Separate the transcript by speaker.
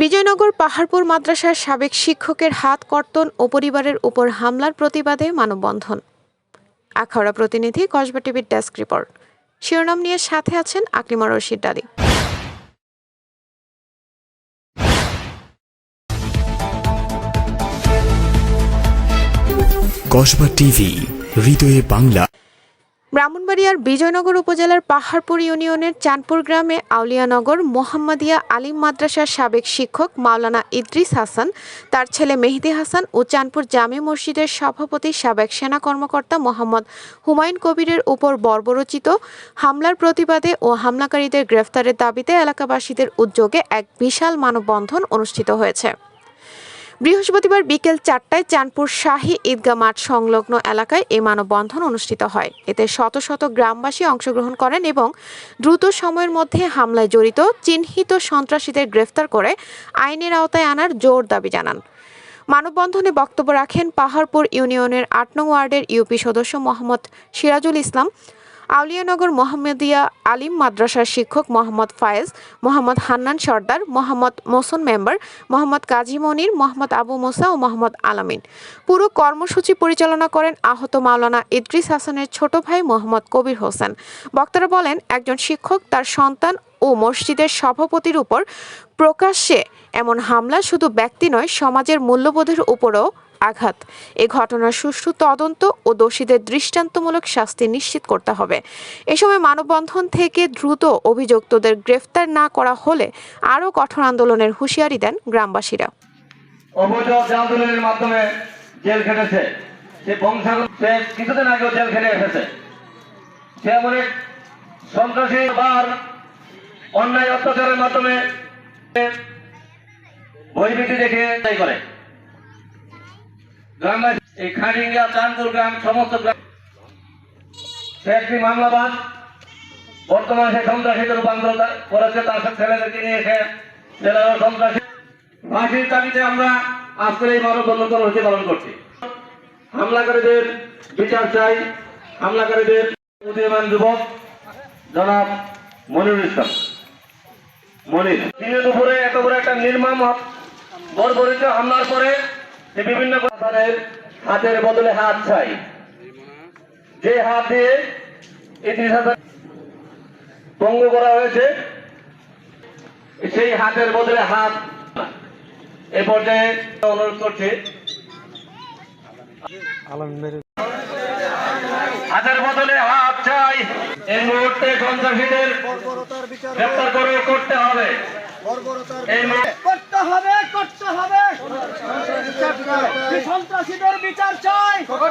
Speaker 1: বিজয়নগর পাহাড়পুর মাদ্রাসার সাবেক শিক্ষকের হাত কর্তন ও পরিবারের উপর হামলার প্রতিবাদে মানববন্ধন। আখাউড়া প্রতিনিধি কসবা টিভির ডেস্ক রিপোর্ট। শিরোনাম নিয়ে সাথে আছেন আকলিমা রশিদ ডালি।
Speaker 2: কসবা টিভি, হৃদয়ে বাংলা।
Speaker 1: ব্রাহ্মণবাড়িয়ার বিজয়নগর উপজেলার পাহাড়পুর ইউনিয়নের চাঁদপুর গ্রামে আউলিয়ানগর মোহাম্মদিয়া আলিম মাদ্রাসার সাবেক শিক্ষক মাওলানা ইদ্রিস হাসান, তার ছেলে মেহেদি হাসান ও চাঁদপুর জামে মসজিদের সভাপতি সাবেক সেনা কর্মকর্তা মোহাম্মদ হুমায়ুন কবিরের উপর বর্বরচিত হামলার প্রতিবাদে ও হামলাকারীদের গ্রেফতারের দাবিতে এলাকাবাসীদের উদ্যোগে এক বিশাল মানববন্ধন অনুষ্ঠিত হয়েছে। বৃহস্পতিবার বিকেল চারটায় চাঁদপুর শাহী ঈদগাহ মাঠ সংলগ্ন এলাকায় এই মানববন্ধন অনুষ্ঠিত হয়। এতে শত শত গ্রামবাসী অংশগ্রহণ করেন এবং দ্রুত সময়ের মধ্যে হামলায় জড়িত চিহ্নিত সন্ত্রাসীদের গ্রেফতার করে আইনের আওতায় আনার জোর দাবি জানান। মানববন্ধনে বক্তব্য রাখেন পাহাড়পুর ইউনিয়নের আট নং ওয়ার্ডের ইউপি সদস্য মোহাম্মদ সিরাজুল ইসলাম। আউলিয়ানগর মোহাম্মদিয়া আলিম মাদ্রাসার শিক্ষক মোহাম্মদ ফায়েজ, মোহাম্মদ হান্নান সর্দার, মোহাম্মদ মোসন মেম্বার, মোহাম্মদ কাজী মনির, মোহাম্মদ আবু মোসা ও মোহাম্মদ আলামিন। পুরো কর্মসূচি পরিচালনা করেন আহত মাওলানা ইদ্রিস হাসানের ছোট ভাই মোহাম্মদ কবির হোসেন। বক্তারা বলেন, একজন শিক্ষক তার সন্তান ও মসজিদের সভাপতির উপর প্রকাশ্যে এমন হামলা শুধু ব্যক্তি নয়, সমাজের মূল্যবোধের উপরও আঘাত। এ ঘটনার সুষ্ঠু তদন্ত ও দোষীদের দৃষ্টান্তমূলক শাস্তি নিশ্চিত করতে হবে। এ সময় মানববন্ধন থেকে দ্রুত অভিযুক্তদের গ্রেফতার না করা হলে আরও কঠোর আন্দোলনের হুঁশিয়ারি দেন গ্রামবাসীরা।
Speaker 3: আন্দোলনের মাধ্যমে জেল খেটেছে। সে বংশাগত কিছুদিন আগেও জেল খেটে এসেছে। সে এমন এক সন্ত্রাসী বার অন্যায় অত্যাচারের মাধ্যমে বইবিটি দেখে তাই করে। হামলাকারীদের বিচার চাই। হামলাকারীদের উদীয়মান যুবক, জনাব মনিরুল ইসলাম। মনির, দিনের এত বড় একটা নির্মম হ- বর্বরিত হামলার পরে যে বিভিন্ন হাতের বদলে হাত চাই। যে হাত দিয়ে হাজার পঙ্গু করা হয়েছে সেই হাতের বদলে হাত এ পর্যায়ে অনুরোধ করছি। হাতের বদলে হাত চাই। এই মুহূর্তে সন্ত্রাসীদের গ্রেপ্তার করে করতে হবে। এই
Speaker 4: করতে হবে করতে হবে সন্ত্রাসীদের বিচার চাই